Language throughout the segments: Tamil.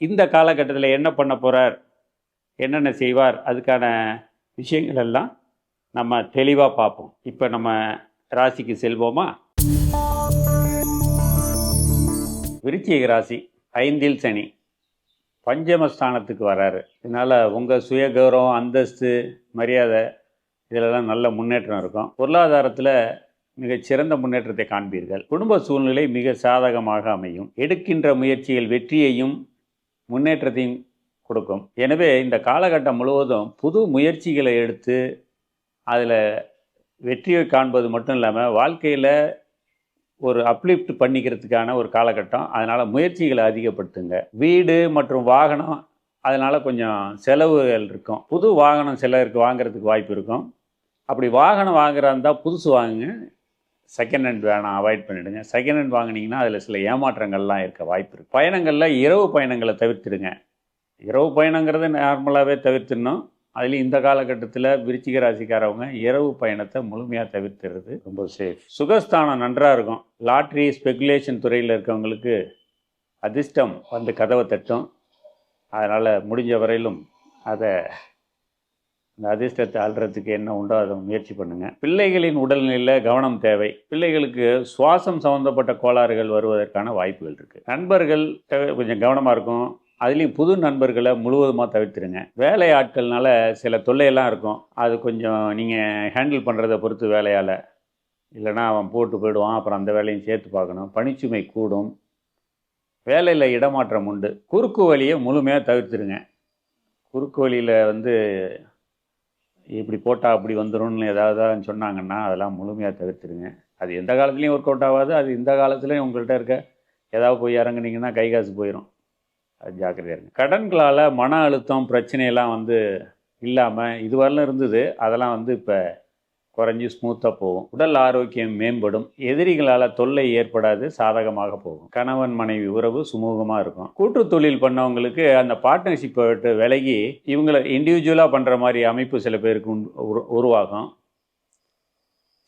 இந்த காலகட்டத்தில் என்ன பண்ண போகிறார் என்னென்ன செய்வார்? அதுக்கான விஷயங்கள் எல்லாம் நம்ம தெளிவாக பார்ப்போம். இப்போ நம்ம ராசிக்கு செல்வோமா? விருச்சிக ராசி ஐந்தில் சனி. பஞ்சமஸ்தானத்துக்கு வராரு. இதனால் உங்கள் சுய கௌரவம் அந்தஸ்து மரியாதை இதிலெல்லாம் நல்ல முன்னேற்றம் இருக்கும். பொருளாதாரத்தில் மிகச்சிறந்த முன்னேற்றத்தை காண்பீர்கள். குடும்ப சூழ்நிலை மிக சாதகமாக அமையும். எடுக்கின்ற முயற்சிகள் வெற்றியையும் முன்னேற்றத்தையும் கொடுக்கும். எனவே இந்த காலகட்டம் முழுவதும் புது முயற்சிகளை எடுத்து அதில் வெற்றியை காண்பது மட்டும் இல்லாமல் வாழ்க்கையில் ஒரு அப்லிஃப்ட் பண்ணிக்கிறதுக்கான ஒரு காலகட்டம். அதனால் முயற்சிகளை அதிகப்படுத்துங்க. வீடு மற்றும் வாகனம் அதனால் கொஞ்சம் செலவுகள் இருக்கும். புது வாகனம் சிலருக்கு வாங்குறதுக்கு வாய்ப்பு இருக்கும். அப்படி வாகனம் வாங்குறதா புதுசு வாங்குங்க. செகண்ட் ஹேண்ட் வேணாம் அவாய்ட் பண்ணிவிடுங்க செகண்ட் ஹேண்ட் வாங்கினீங்கன்னா அதில் சில ஏமாற்றங்கள்லாம் இருக்க வாய்ப்பு இருக்குது பயணங்களில் இரவு பயணங்களை தவிர்த்துடுங்க. இரவு பயணங்கிறது நார்மலாகவே தவிர்த்துடணும். அதுலேயும் இந்த காலகட்டத்தில் விருச்சிக ராசிக்காரவங்க இரவு பயணத்தை முழுமையாக தவிர்த்துறது ரொம்ப சேஃப் சுகஸ்தானம் நன்றாக இருக்கும். லாட்ரி ஸ்பெகுலேஷன் துறையில் இருக்கவங்களுக்கு அதிர்ஷ்டம் வந்து கதவை தட்டும். அதனால் முடிஞ்ச வரையிலும் அதை அந்த அதிர்ஷ்டத்தை ஆள்றதுக்கு என்ன உண்டோ அதை முயற்சி பண்ணுங்கள் பிள்ளைகளின் உடல்நிலையில் கவனம் தேவை. பிள்ளைகளுக்கு சுவாசம் சம்மந்தப்பட்ட கோளாறுகள் வருவதற்கான வாய்ப்புகள் இருக்குது நண்பர்கள் கொஞ்சம் கவனமாக இருக்கும். அதுலேயும் புது நண்பர்களை முழுவதுமாக தவிர்த்துருங்க. வேலை ஆட்கள்னால சில தொல்லையெல்லாம் இருக்கும். அது கொஞ்சம் நீங்கள் ஹேண்டில் பண்ணுறதை பொறுத்து வேலையால். இல்லைன்னா அவன் போட்டு போயிடுவான். அப்புறம் அந்த வேலையும் சேர்த்து பார்க்கணும். பணிச்சுமை கூடும். வேலையில் இடமாற்றம் உண்டு. குறுக்கு வழியை முழுமையாக தவிர்த்துருங்க. குறுக்கு வழியில் வந்து இப்படி போட்டால் அப்படி வந்துடும்னு ஏதாவது சொன்னாங்கன்னா அதெல்லாம் முழுமையாக தவிர்த்துருங்க. அது எந்த காலத்துலேயும் ஒர்க் அவுட் ஆகாது. அது இந்த காலத்துலேயும் உங்கள்கிட்ட இருக்க ஏதாவது போய் இறங்குனீங்கன்னா கை காசு போயிடும் அது ஜாக்கிரதையாக இருங்க. கடன்களால் மன அழுத்தம் பிரச்சனையெல்லாம் வந்து இல்லாமல் இதுவரையிலும் இருந்தது. அதெல்லாம் வந்து இப்போ குறைஞ்சி ஸ்மூத்தாக போகும். உடல் ஆரோக்கியம் மேம்படும். எதிரிகளால் தொல்லை ஏற்படாது சாதகமாக போகும். கணவன் மனைவி உறவு சுமூகமாக இருக்கும். கூட்டு தொழில் பண்ணவங்களுக்கு அந்த பார்ட்னர்ஷிப்பை விட்டு விலகி இவங்களை இண்டிவிஜுவலாக பண்ணுற மாதிரி அமைப்பு சில பேருக்கு உருவாகும்.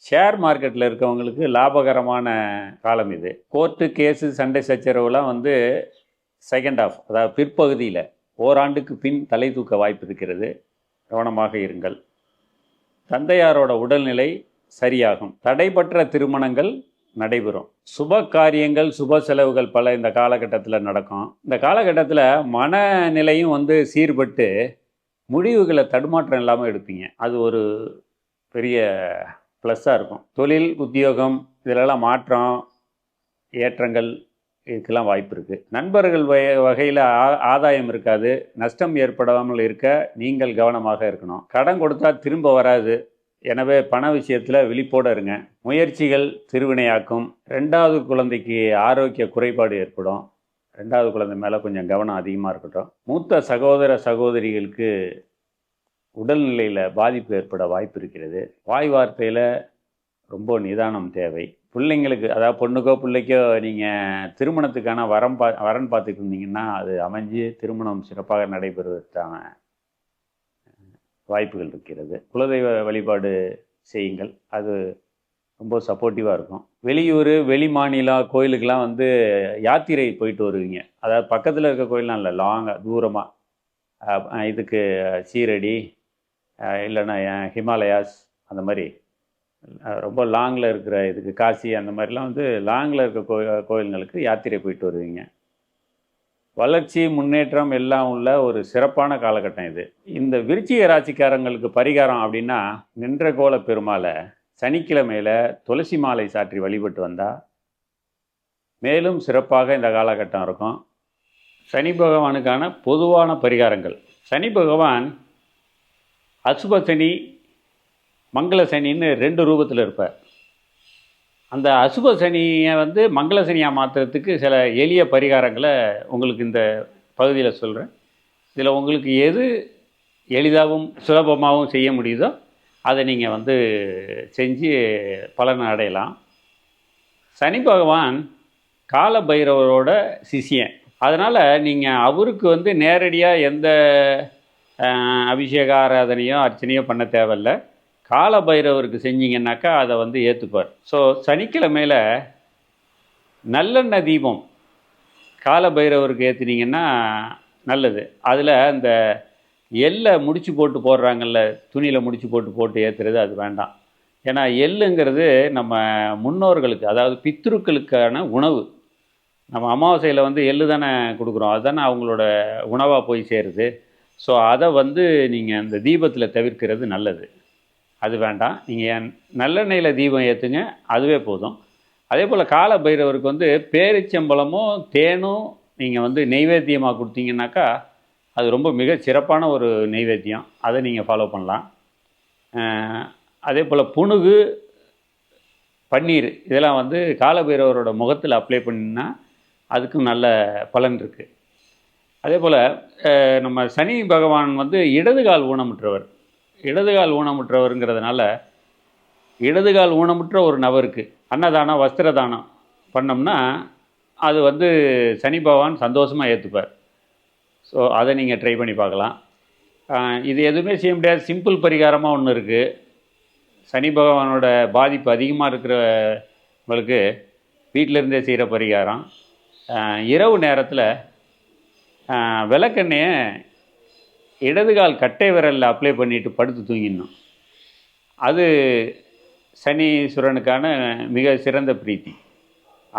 ஷேர் மார்க்கெட்டில் இருக்கவங்களுக்கு லாபகரமான காலம் இது. கோர்ட்டு கேஸு சண்டை சச்சரவுலாம் வந்து செகண்ட் ஆஃப் அதாவது பிற்பகுதியில் ஓராண்டுக்கு பின் தலை தூக்க வாய்ப்பு இருக்கிறது. கவனமாக இருங்கள். தந்தையாரோட உடல்நிலை சரியாகும். தடைபற்ற திருமணங்கள் நடைபெறும். சுப காரியங்கள் சுப செலவுகள் பல இந்த காலகட்டத்தில் நடக்கும். இந்த காலகட்டத்தில் மனநிலையும் வந்து சீர்பட்டு முடிவுகளை தடுமாற்றம் இல்லாமல் எடுப்பீங்க. அது ஒரு பெரிய ப்ளஸ்ஸாக இருக்கும். தொழில் உத்தியோகம் இதிலெல்லாம் மாற்றம் ஏற்றங்கள் இதுக்கெல்லாம் வாய்ப்பு இருக்குது நண்பர்கள் வகை வகையில் ஆதாயம் இருக்காது. நஷ்டம் ஏற்படாமல் இருக்க நீங்கள் கவனமாக இருக்கணும். கடன் கொடுத்தா திரும்ப வராது. எனவே பண விஷயத்தில் விழிப்போடு இருங்க. முயற்சிகள் திருவினையாக்கும். ரெண்டாவது குழந்தைக்கு ஆரோக்கிய குறைபாடு ஏற்படும். ரெண்டாவது குழந்தை மேலே கொஞ்சம் கவனம் அதிகமாக இருக்கட்டும். மூத்த சகோதர சகோதரிகளுக்கு உடல்நிலையில் பாதிப்பு ஏற்பட வாய்ப்பு இருக்கிறது. வாய் வார்த்தையில் ரொம்ப நிதானம் தேவை. பிள்ளைங்களுக்கு அதாவது பொண்ணுக்கோ பிள்ளைக்கோ நீங்கள் திருமணத்துக்கான வரம் பா வரன் பார்த்துட்டு இருந்தீங்கன்னா அது அமைஞ்சு திருமணம் சிறப்பாக நடைபெறுவதற்கான வாய்ப்புகள் இருக்கிறது. குலதெய்வ வழிபாடு செய்யுங்கள். அது ரொம்ப சப்போர்ட்டிவாக இருக்கும். வெளியூர் வெளி மாநிலம் கோயிலுக்கெலாம் வந்து யாத்திரை போயிட்டு வருவீங்க. அதாவது பக்கத்தில் இருக்க கோயிலெலாம் இல்லை லாங்காக தூரமாக இதுக்கு சீரடி இல்லைன்னா ஹிமாலயாஸ் அந்த மாதிரி. ரொம்ப லாங்கில் இருக்கிற இதுக்கு காசி அந்த மாதிரிலாம் வந்து லாங்கில் இருக்க கோ கோயில்களுக்கு யாத்திரை போயிட்டு வருவீங்க. வளர்ச்சி முன்னேற்றம் எல்லாம் உள்ள ஒரு சிறப்பான காலகட்டம் இது. இந்த விருச்சிக ராசிக்காரங்களுக்கு பரிகாரம் அப்படின்னா நின்ற கோல பெருமாளை சனிக்கிழமையில் துளசி மாலை சாற்றி வழிபட்டு வந்தால் மேலும் சிறப்பாக இந்த காலகட்டம் இருக்கும். சனி பகவானுக்கான பொதுவான பரிகாரங்கள். சனி பகவான் அசுப சனி மங்கள சனின்னு ரெண்டு ரூபத்தில் இருப்பார். அந்த அசுப சனியை வந்து மங்கள சனியாக மாற்றுறதுக்கு சில எளிய பரிகாரங்களை உங்களுக்கு இந்த பகுதியில் சொல்கிறேன் இதில் உங்களுக்கு எது எளிதாகவும் சுலபமாகவும் செய்ய முடியுதோ அதை நீங்கள் வந்து செஞ்சு பலன் அடையலாம். சனி பகவான் கால பைரவரோட சிஷியன். அதனால் நீங்கள் அவருக்கு வந்து நேரடியாக எந்த அபிஷேக ஆராதனையோ அர்ச்சனையோ பண்ண தேவையில்ல. கால பைரவருக்கு செஞ்சீங்கன்னாக்கா அதை வந்து ஏற்றுப்பார் ஸோ சனிக்கிழமையில் நல்லெண்ணெய் தீபம் கால பைரவருக்கு ஏற்றுனீங்கன்னா நல்லது. அதில் அந்த எள்ளை முடிச்சு போட்டு போடுறாங்கல்ல துணியில் முடிச்சு போட்டு போட்டு ஏற்றுறது அது வேண்டாம். ஏன்னா எள்ளுங்கிறது நம்ம முன்னோர்களுக்கு அதாவது பித்ருக்களுக்கான உணவு. நம்ம அமாவாசையில் வந்து எள்ளு தானே கொடுக்குறோம். அதுதானே அவங்களோட உணவாக போய் சேருது. ஸோ அதை வந்து நீங்கள் அந்த தீபத்தில் தவிர்க்கிறது நல்லது. அது வேண்டாம். நீங்கள் நல்லெண்ணெயில் தீபம் ஏற்றுங்க அதுவே போதும். அதே போல் கால பைரவருக்கு வந்து பேரிச்சம்பழமும் தேனும் நீங்கள் வந்து நெய்வேத்தியமாக கொடுத்தீங்கன்னாக்கா அது ரொம்ப மிக சிறப்பான ஒரு நெய்வேத்தியம். அதை நீங்கள் ஃபாலோ பண்ணலாம். அதே போல் புணுகு பன்னீர் இதெல்லாம் வந்து காலபைரவரோட முகத்தில் அப்ளை பண்ணினா அதுக்கும் நல்ல பலன் இருக்குது அதே போல் நம்ம சனி பகவான் வந்து இடதுகால் ஊனமுற்றவர். இடதுகால் ஊனமுற்றவருங்கிறதுனால இடதுகால் ஊனமுற்ற ஒரு நபருக்கு அன்னதானம் வஸ்திரதானம் பண்ணோம்னா அது வந்து சனி பகவான் சந்தோஷமாக ஏற்றுப்பார் ஸோ அதை நீங்கள் ட்ரை பண்ணி பார்க்கலாம். இது எதுவுமே செய்ய முடியாது. சிம்பிள் பரிகாரமாக ஒன்று இருக்குது சனி பகவானோட பாதிப்பு அதிகமாக இருக்கிறவங்களுக்கு வீட்டில இருந்தே செய்கிற பரிகாரம் இரவு நேரத்தில் விளக்கெண்ணெயை இடதுகால் கட்டை விரலில் அப்ளை பண்ணிட்டு படுத்து தூங்கிடணும். அது சனீஸ்வரனுக்கான மிக சிறந்த பிரீத்தி.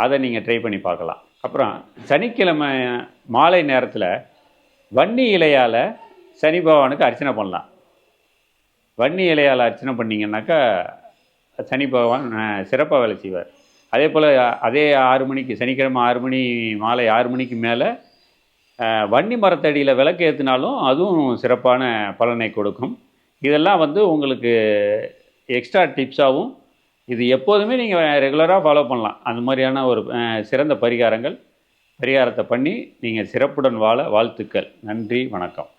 அதை நீங்கள் ட்ரை பண்ணி பார்க்கலாம். அப்புறம் சனிக்கிழமை மாலை நேரத்தில் வன்னி இலையால் சனி பகவானுக்கு அர்ச்சனை பண்ணலாம். வன்னி இலையால் அர்ச்சனை பண்ணிங்கன்னாக்கா சனி பகவான் சிறப்பாக வேலை செய்வார். அதே போல் அதே ஆறு மணிக்கு சனிக்கிழமை ஆறு மணி மாலை ஆறு மணிக்கு மேலே வன்னி மரத்தடியில் விளக்கு ஏற்றினாலும் அதுவும் சிறப்பான பலனை கொடுக்கும். இதெல்லாம் வந்து உங்களுக்கு எக்ஸ்ட்ரா டிப்ஸாகவும் இது எப்போதுமே நீங்கள் ரெகுலராக ஃபாலோ பண்ணலாம். அந்த மாதிரியான ஒரு சிறந்த பரிகாரங்கள் பரிகாரத்தை பண்ணி நீங்கள் சிறப்புடன் வாழ வாழ்த்துக்கள். நன்றி வணக்கம்.